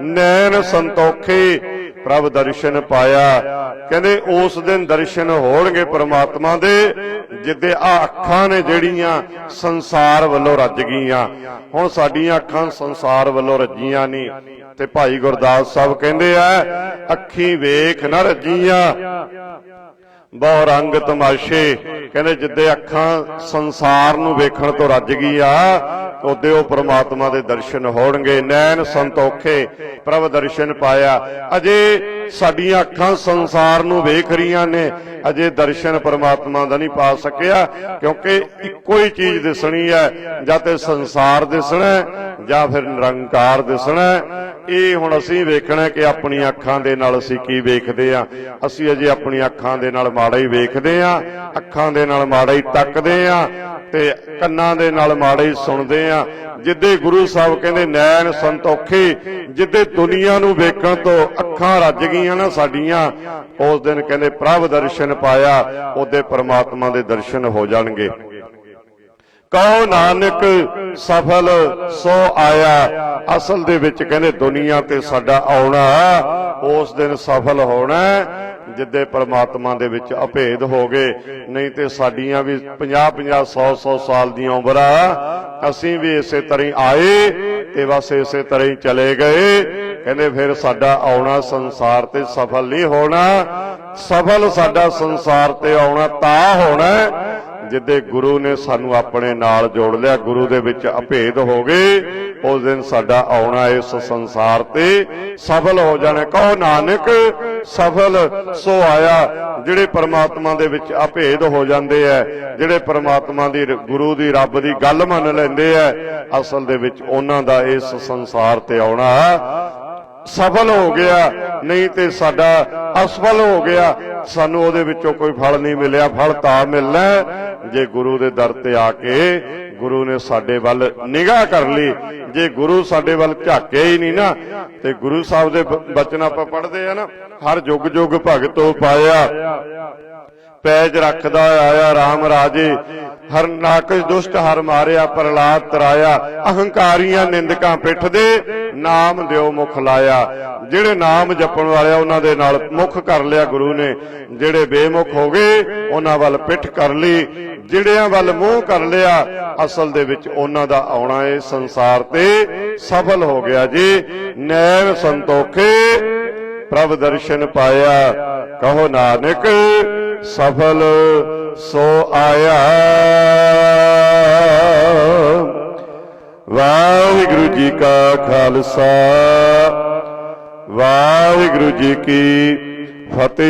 ਨੈਣ ਸੰਤੋਖੇ ਪ੍ਰਭ ਦਰਸ਼ਨ ਪਾਇਆ। ਕਹਿੰਦੇ, ਉਸ ਦਿਨ ਦਰਸ਼ਨ ਹੋਣਗੇ ਪ੍ਰਮਾਤਮਾ ਦੇ, ਜਿੱਦੇ ਆ ਅੱਖਾਂ ਨੇ ਜਿਹੜੀਆਂ ਸੰਸਾਰ ਵੱਲੋਂ ਰੱਜ ਗਈਆਂ। ਹੁਣ ਸਾਡੀਆਂ ਅੱਖਾਂ ਸੰਸਾਰ ਵੱਲੋਂ ਰੱਜੀਆਂ ਨਹੀਂ ਤੇ ਭਾਈ ਗੁਰਦਾਸ ਸਾਹਿਬ ਕਹਿੰਦੇ ਆ, ਅੱਖੀ ਵੇਖ ਨਾ ਰੱਜੀਆਂ। ਬਹੁ ਰੰਗ ਤਮਾਸ਼ੇ। ਕਹਿੰਦੇ ਜਿੱਦੇ ਅੱਖਾਂ ਸੰਸਾਰ ਨੂੰ ਵੇਖਣ ਤੋਂ ਰੱਜ ਗਈ ਆ ਉਹਦੇ ਉਹ ਪ੍ਰਮਾਤਮਾ ਦੇ ਦਰਸ਼ਨ ਹੋਣਗੇ। ਨੈਣ ਸੰਤੋਖੇ ਪ੍ਰਭ ਦਰਸ਼ਨ ਪਾਇਆ। ਅਜੇ ਸਾਡੀਆਂ ਅੱਖਾਂ ਸੰਸਾਰ ਨੂੰ ਵੇਖ ਰਹੀਆਂ ਨੇ। ਅਜੇ ਦਰਸ਼ਨ ਪ੍ਰਮਾਤਮਾ ਦਾ ਨਹੀਂ ਪਾ ਸਕਿਆ, ਕਿਉਂਕਿ ਇੱਕੋ ਹੀ ਚੀਜ਼ ਦਿਸਣੀ ਹੈ, ਜਾਂ ਤੇ ਸੰਸਾਰ ਦਿਸਣਾ ਜਾਂ ਫਿਰ ਨਿਰੰਕਾਰ ਦਿਸਣਾ ਇਹ ਹੁਣ ਅਸੀਂ ਵੇਖਣਾ ਕਿ ਆਪਣੀਆਂ ਅੱਖਾਂ ਦੇ ਨਾਲ ਅਸੀਂ ਕੀ ਵੇਖਦੇ ਆ ਅਸੀਂ ਅਜੇ ਆਪਣੀਆਂ ਅੱਖਾਂ ਦੇ ਨਾਲ ਮਾੜਾ ਹੀ ਵੇਖਦੇ ਆ ਅੱਖਾਂ ਦੇ ਨਾਲ ਮਾੜਾ ਹੀ ਤੱਕਦੇ ਆ ਤੇ ਕੰਨਾਂ ਦੇ ਨਾਲ ਮਾੜੇ ਸੁਣਦੇ ਆ। ਜਿੱਦੇ ਗੁਰੂ ਸਾਹਿਬ ਕਹਿੰਦੇ, ਨੈਣ ਸੰਤੋਖੇ ਜਿੱਦੇ ਦੁਨੀਆ ਨੂੰ ਵੇਖਣ ਤੋਂ ਅੱਖਾਂ ਰੱਜ ਗਈਆਂ ਨਾ ਸਾਡੀਆਂ, ਉਸ ਦਿਨ ਕਹਿੰਦੇ ਪ੍ਰਭ ਦਰਸ਼ਨ ਪਾਇਆ, ਉਹਦੇ ਪਰਮਾਤਮਾ ਦੇ ਦਰਸ਼ਨ ਹੋ ਜਾਣਗੇ। ਕਹੋ ਨਾਨਕ, ਸਫਲ ਸੋ ਆਇਆ। ਅਸਲ ਦੇ ਵਿੱਚ ਕਹਿੰਦੇ ਦੁਨੀਆ ਤੇ ਸਾਡਾ ਆਉਣਾ, ਉਸ ਦਿਨ ਸਫਲ ਹੋਣਾ। ਜਿੱਦੇ ਪ੍ਰਮਾਤਮਾ ਦੇ ਵਿੱਚ ਅਭੇਦ ਹੋ ਗਏ, ਨਹੀਂ ਤੇ ਸਾਡੀਆਂ ਵੀ 50 50 100 100 ਸਾਲ ਦੀਆਂ ਉਮਰਾਂ, ਅਸੀਂ ਵੀ ਇਸੇ ਤਰ੍ਹਾਂ ਆਏ ਤੇ ਬਸ ਇਸੇ ਤਰ੍ਹਾਂ ਹੀ ਚਲੇ ਗਏ। ਕਹਿੰਦੇ ਫਿਰ ਸਾਡਾ ਆਉਣਾ ਸੰਸਾਰ ਤੇ ਸਫਲ ਨਹੀਂ ਹੋਣਾ। ਸਫਲ ਸਾਡਾ ਸੰਸਾਰ ਤੇ ਆਉਣਾ ਤਾਂ ਹੋਣਾ। ਜਿੱਦੇ ਗੁਰੂ ਨੇ ਸਾਨੂੰ ਆਪਣੇ ਨਾਲ ਜੋੜ ਲਿਆ, ਗੁਰੂ ਦੇ ਵਿੱਚ ਅਭੇਦ ਹੋ ਗਏ, ਉਸ ਦਿਨ ਸਾਡਾ ਆਉਣਾ ਇਸ ਸੰਸਾਰ ਤੇ ਸਫਲ ਹੋ ਜਾਣਾ। ਕਹੋ ਨਾਨਕ, ਸਫਲ ਸੋ ਆਇਆ, ਜਿਹੜੇ ਪਰਮਾਤਮਾ ਦੇ ਵਿੱਚ ਅਭੇਦ ਹੋ ਜਾਂਦੇ ਐ, ਜਿਹੜੇ ਪਰਮਾਤਮਾ ਦੀ ਗੁਰੂ ਦੀ ਰੱਬ ਦੀ ਗੱਲ ਮੰਨ ਲੈਂਦੇ ਐ, ਅਸਲ ਦੇ ਵਿੱਚ ਉਹਨਾਂ ਦਾ ਇਸ ਸੰਸਾਰ ਤੇ ਆਉਣਾ ਸਫਲ ਹੋ ਗਿਆ। ਨਹੀਂ ਤੇ ਸਾਡਾ ਅਸਫਲ ਹੋ ਗਿਆ। ਸਾਨੂੰ ਉਹਦੇ ਵਿੱਚੋਂ ਕੋਈ ਫਲ ਨਹੀਂ ਮਿਲਿਆ। ਫਲ ਤਾਂ ਮਿਲਣਾ ਜੇ ਗੁਰੂ ਦੇ ਦਰ ਤੇ ਆ ਕੇ ਗੁਰੂ ਨੇ ਸਾਡੇ ਵੱਲ ਨਿਗਾਹ ਕਰ ਲਈ। ਜੇ ਗੁਰੂ ਸਾਡੇ ਵੱਲ ਝਾਕੇ ਹੀ ਨਹੀਂ ਨਾ, ਤੇ ਗੁਰੂ ਸਾਹਿਬ ਦੇ ਬਚਨ ਆਪਾਂ ਪੜ੍ਹਦੇ ਆ ਨਾ, ਹਰ ਜੁਗ ਜੁਗ ਭਗਤੋ ਪਾਇਆ। ਪੈਜ ਰੱਖਦਾ ਆਇਆ RAM ਰਾਜੇ, ਹਰ ਨਾਕਸ਼ ਦੁਸ਼ਟ ਹਰ ਮਾਰਿਆ ਪ੍ਰਲਾਦ ਤਰਾਇਆ, ਅਹੰਕਾਰੀਆਂ ਨਿੰਦਕਾਂ ਪਿੱਠ ਦੇ, ਨਾਮ ਦਿਓ ਮੁਖ ਲਾਇਆ। ਜਿਹੜੇ ਨਾਮ ਜਪਣ ਵਾਲੇ ਆ, ਉਹਨਾਂ ਦੇ ਨਾਲ ਮੁਖ ਕਰ ਲਿਆ ਗੁਰੂ ਨੇ। ਜਿਹੜੇ ਬੇਮੁਖ ਹੋ ਗਏ, ਉਹਨਾਂ ਵੱਲ ਪਿੱਠ ਕਰ ਲਈ। ਜਿਹੜਿਆਂ ਵੱਲ ਮੂੰਹ ਕਰ ਲਿਆ, ਅਸਲ ਦੇ ਵਿੱਚ ਉਹਨਾਂ ਦਾ ਆਉਣਾ ਇਹ ਸੰਸਾਰ ਤੇ ਸਫਲ ਹੋ ਗਿਆ ਜੀ। ਨੈਣ ਸੰਤੋਖੇ ਪ੍ਰਭ ਦਰਸ਼ਨ ਪਾਇਆ, ਕਹੋ ਨਾਨਕ, ਸਫਲ ਸੋ ਆਇਆ। ਵਾਹਿਗੁਰੂ ਜੀ ਕਾ ਖਾਲਸਾ। ਵਾਹਿਗੁਰੂ ਜੀ ਕੀ ਫਤਿਹ।